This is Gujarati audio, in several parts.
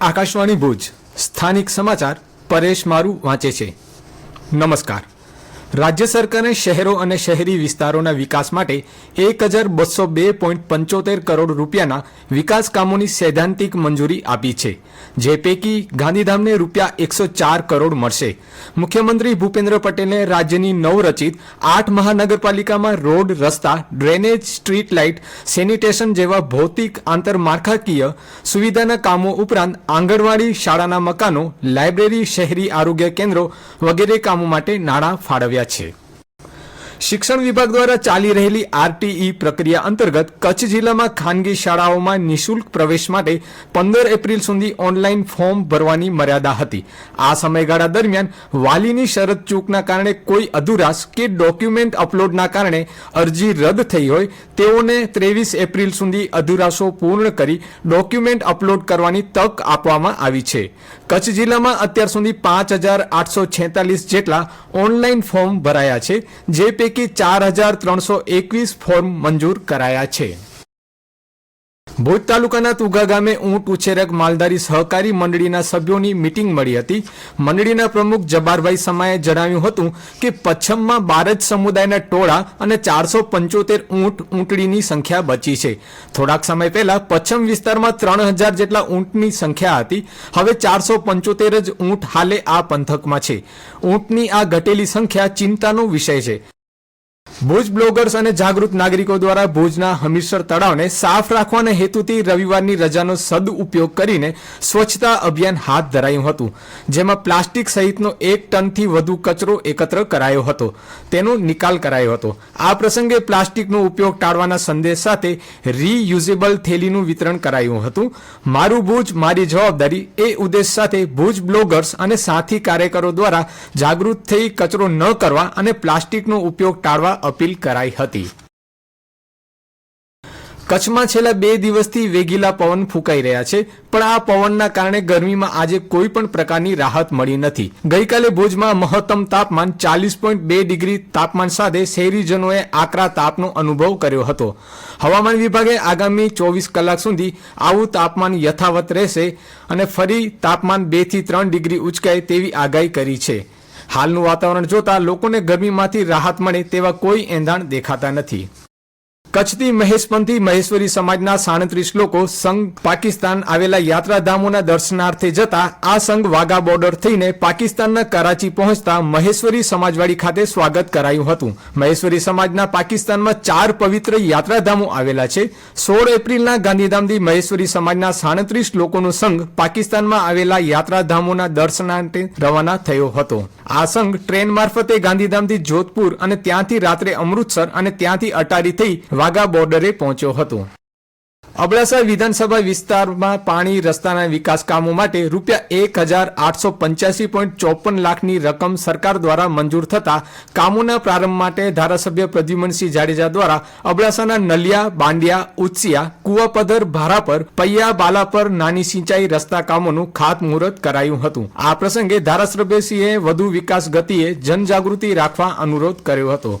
આકાશવાણી ભુજ. સ્થાનિક સમાચાર પરેશ મારું વાંચે છે. નમસ્કાર. રાજ્ય સરકારે શહેરો અને શહેરી વિસ્તારોના વિકાસ માટે એક હજાર બસો બે પોઈન્ટ પંચોતેર કરોડ રૂપિયાના વિકાસ કામોની સૈદ્ધાંતિક મંજૂરી આપી છે, જે પૈકી ગાંધીધામને રૂપિયા એકસો ચાર કરોડ મળશે. મુખ્યમંત્રી ભૂપેન્દ્ર પટેલે રાજ્યની નવરચિત આઠ મહાનગરપાલિકામાં રોડ, રસ્તા, ડ્રેનેજ, સ્ટ્રીટ લાઇટ, સેનિટેશન જેવા ભૌતિક આંતરમાળખાકીય સુવિધાના કામો ઉપરાંત આંગણવાડી, શાળાના મકાનો, લાઇબ્રેરી, શહેરી આરોગ્ય કેન્દ્રો વગેરે કામો માટે નાણાં ફાળવ્યા છે શિક્ષણ વિભાગ દ્વારા ચાલી રહેલી આરટીઈ પ્રક્રિયા અંતર્ગત કચ્છ જિલ્લામાં ખાનગી શાળાઓમાં નિઃશુલ્ક પ્રવેશ માટે પંદર એપ્રિલ સુધી ઓનલાઈન ફોર્મ ભરવાની મર્યાદા હતી. આ સમયગાળા દરમિયાન વાલીની શરત ચૂકના કારણે કોઈ અધુરાશ કે ડોક્યુમેન્ટ અપલોડના કારણે અરજી રદ થઈ હોય, તેઓને ત્રેવીસ એપ્રિલ સુધી અધુરાશો પૂર્ણ કરી ડોક્યુમેન્ટ અપલોડ કરવાની તક આપવામાં આવી છે. કચ્છ જિલ્લામાં અત્યાર સુધી પાંચ હજાર આઠસો જેટલા ઓનલાઈન ફોર્મ ભરાયા છે, જે પૈકી ચાર હજાર ત્રણસો એકવીસ ફોર્મ મંજૂર કરાયા છે. ભુજ તાલુકાના તુગા ગામે ઊંટ ઉછેરક માલધારી સહકારી મંડળીના સભ્યોની મીટિંગ મળી હતી. મંડળીના પ્રમુખ જબારભાઈ સમાએ જણાવ્યું હતું કે પચ્છમમાં બાર જ સમુદાયના ટોળા અને ચારસો પંચોતેર ઊંટ ઊંટડીની સંખ્યા બચી છે. થોડાક સમય પહેલા પચ્છમ વિસ્તારમાં ત્રણ હજાર જેટલા ઊંટની સંખ્યા હતી. હવે ચારસો પંચોતેર જ ઊંટ હાલે આ પંથકમાં છે. ઊંટની આ ઘટેલી સંખ્યા ચિંતાનો વિષય છે. ભુજ બ્લોગર્સ અને જાગૃત નાગરિકો દ્વારા ભુજના હમીરસર તળાવને સાફ રાખવાના હેતુથી રવિવારની રજાનો સદઉપયોગ કરીને સ્વચ્છતા અભિયાન હાથ ધરાયું હતું, જેમાં પ્લાસ્ટિક સહિતનો એક ટનથી વધુ કચરો એકત્ર કરાયો હતો. તેનો નિકાલ કરાયો હતો. આ પ્રસંગે પ્લાસ્ટિકનો ઉપયોગ ટાળવાના સંદેશ સાથે રીયુઝેબલ થેલીનું વિતરણ કરાયું હતું. મારું ભુજ, મારી જવાબદારી એ ઉદ્દેશ સાથે ભુજ બ્લોગર્સ અને સાથી કાર્યકરો દ્વારા જાગૃત થઈ કચરો ન કરવા અને પ્લાસ્ટિકનો ઉપયોગ ટાળવા અપીલ કરાઈ હતી. કચ્છમાં છેલ્લા બે દિવસથી વેગીલા પવન ફૂંકાઈ રહ્યા છે, પણ આ પવનના કારણે ગરમીમાં આજે કોઈ પણ પ્રકારની રાહત મળી નથી. ગઈકાલે ભુજમાં મહત્તમ તાપમાન ચાલીસ પોઈન્ટ બે ડિગ્રી તાપમાન સાથે શહેરીજનોએ આકરા તાપનો અનુભવ કર્યો હતો. હવામાન વિભાગે આગામી ચોવીસ કલાક સુધી આવું તાપમાન યથાવત રહેશે અને ફરી તાપમાન બેથી ત્રણ ડિગ્રી ઉચકાય તેવી આગાહી કરી છે. હાલનું વાતાવરણ જોતા લોકોને ગરમીમાંથી રાહત મળે તેવા કોઈ એંધાણ દેખાતા નથી. કચ્છથી મહેશપંથી મહેશ્વરી સમાજના સાડત્રીસ લોકો સંઘ પાકિસ્તાન આવેલા યાત્રાધામોના દર્શનાર્થે જતા આ સંઘ વાઘા બોર્ડર થઈને પાકિસ્તાનના કરાચી પહોંચતા મહેશ્વરી સમાજવાડી ખાતે સ્વાગત કરાયું હતું. મહેશ્વરી સમાજના પાકિસ્તાનમાં ચાર પવિત્ર યાત્રાધામો આવેલા છે. સોળ એપ્રિલના ગાંધીધામથી મહેશ્વરી સમાજના સાડત્રીસ લોકોનો સંઘ પાકિસ્તાનમાં આવેલા યાત્રાધામોના દર્શનાર્થે રવાના થયો હતો. આ સંઘ ટ્રેન મારફતે ગાંધીધામથી જોધપુર અને ત્યાંથી રાત્રે અમૃતસર અને ત્યાંથી અટારી થઈ વાઘા બોર્ડરે પહોંચ્યો હતો. અબડાસા વિધાનસભા વિસ્તારમાં પાણી રસ્તાના વિકાસ કામો માટે રૂપિયા એક હજાર આઠસો પંચ્યાસી પોઈન્ટ ચોપન લાખની રકમ સરકાર દ્વારા મંજૂર થતા કામોના પ્રારંભ માટે ધારાસભ્ય પ્રદ્યુમનસિંહ જાડેજા દ્વારા અબડાસાના નલિયા, બાંડિયા ઉત્સિયા કુવાપધર ભારાપર પૈયા બાલાપર નાની સિંચાઈ રસ્તા કામોનું ખાતમુહૂર્ત કરાયું હતું. આ પ્રસંગે ધારાસભ્યસિંહે વધુ વિકાસ ગતિએ જનજાગૃતિ રાખવા અનુરોધ કર્યો હતો.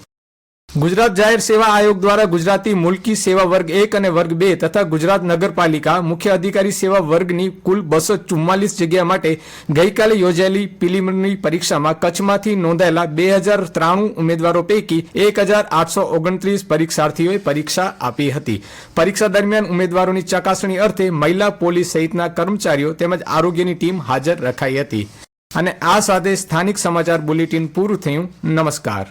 ગુજરાત જાહેર સેવા આયોગ દ્વારા ગુજરાતી મુલકી સેવા વર્ગ એક અને વર્ગ બે તથા ગુજરાત નગરપાલિકા મુખ્ય અધિકારી સેવા વર્ગની કુલ બસો ચુમ્માલીસ જગ્યા માટે ગઈકાલે યોજાયેલી પ્રિલિમિનરી પરીક્ષામાં કચ્છમાંથી નોંધાયેલા બે હજાર ત્રાણું ઉમેદવારો પૈકી એક હજાર આઠસો ઓગણત્રીસ પરીક્ષાર્થીઓએ પરીક્ષા આપી હતી. પરીક્ષા દરમિયાન ઉમેદવારોની ચકાસણી અર્થે મહિલા પોલીસ સહિતના કર્મચારીઓ તેમજ આરોગ્યની ટીમ હાજર રખાઈ હતી. અને આ સાથે સ્થાનિક સમાચાર બુલેટિન પૂરું થયું. નમસ્કાર.